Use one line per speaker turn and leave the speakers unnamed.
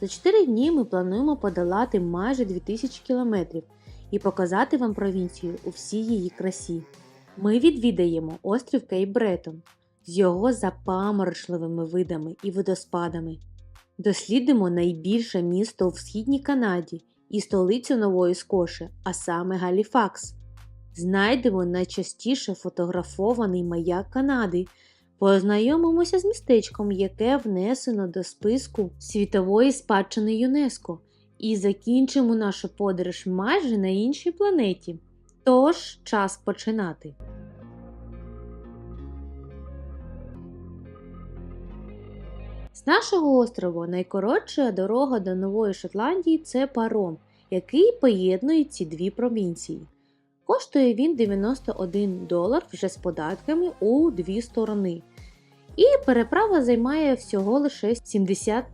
За 4 дні ми плануємо подолати майже 2000 кілометрів і показати вам провінцію у всій її красі. Ми відвідаємо острів Кейп Бретон з його запаморочливими видами і водоспадами. Дослідимо найбільше місто в східній Канаді і столицю Нової Скоши, а саме Галіфакс. Знайдемо найчастіше фотографований маяк Канади, познайомимося з містечком, яке внесено до списку світової спадщини ЮНЕСКО, і закінчимо нашу подорож майже на іншій планеті. Тож час починати. З нашого острову найкоротша дорога до Нової Шотландії це паром, який поєднує ці дві провінції. Коштує він 91 долар вже з податками у дві сторони. І переправа займає всього лише 70